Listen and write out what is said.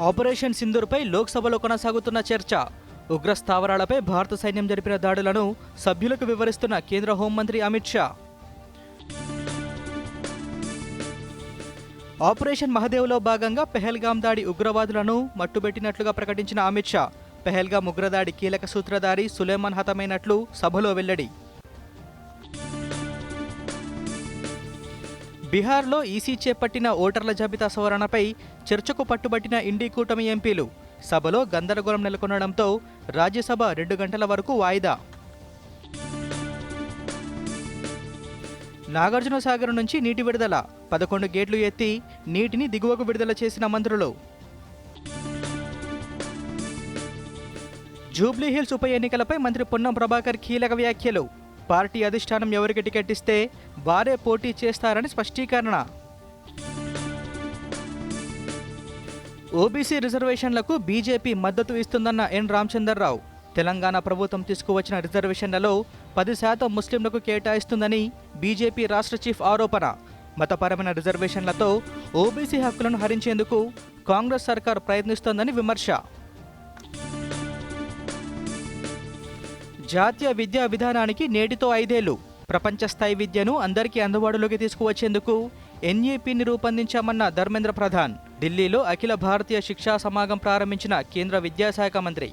Operation సింధూర్పై లోక్సభలో కొనసాగుతున్న చర్చ. ఉగ్ర స్థావరాలపై భారత సైన్యం జరిపిన దాడులను సభ్యులకు వివరిస్తున్న కేంద్ర హోంమంత్రి అమిత్ షా. ఆపరేషన్ మహదేవ్లో భాగంగా పెహల్గాం దాడి ఉగ్రవాదులను మట్టుబెట్టినట్లుగా ప్రకటించిన అమిత్ షా పెహల్గాం ఉగ్రదాడి కీలక సూత్రధారి సులేమాన్ హతమైనట్లు సభలో వెల్లడి. బీహార్లో ఈసీ చేపట్టిన ఓటర్ల జాబితా సవరణపై చర్చకు పట్టుబట్టిన ఇండి కూటమి ఎంపీలు. సభలో గందరగోళం నెలకొనడంతో రాజ్యసభ రెండు గంటల వరకు వాయిదా. నాగార్జున సాగర్ నుంచి నీటి విడుదల. పదకొండు గేట్లు ఎత్తి నీటిని దిగువకు విడుదల చేసిన మంత్రులు. జూబ్లీ హిల్స్ ఉప ఎన్నికలపై మంత్రి పొన్నం ప్రభాకర్ కీలక వ్యాఖ్యలు. పార్టీ అధిష్టానం ఎవరికి టికెట్ ఇస్తే వారే పోటీ చేస్తారని స్పష్టీకరణ. ఓబీసీ రిజర్వేషన్లకు బీజేపీ మద్దతు ఇస్తుందన్న ఎన్ రామచందర్రావు. తెలంగాణ ప్రభుత్వం తీసుకువచ్చిన రిజర్వేషన్లలో పది శాతం ముస్లింలకు కేటాయిస్తుందని బీజేపీ రాష్ట్ర చీఫ్ ఆరోపణ. మతపరమైన రిజర్వేషన్లతో ఓబీసీ హక్కులను హరించేందుకు కాంగ్రెస్ సర్కార్ ప్రయత్నిస్తోందని విమర్శ. జాతీయ విద్యా విధానానికి నేటితో ఐదేళ్ళు. ప్రపంచస్థాయి విద్యను అందరికీ అందుబాటులోకి తీసుకువచ్చేందుకు ఎన్ఈపిని రూపొందించామన్న ధర్మేంద్ర ప్రధాన్. ఢిల్లీలో అఖిల భారతీయ శిక్షా సమాగం ప్రారంభించిన కేంద్ర విద్యాశాఖ మంత్రి.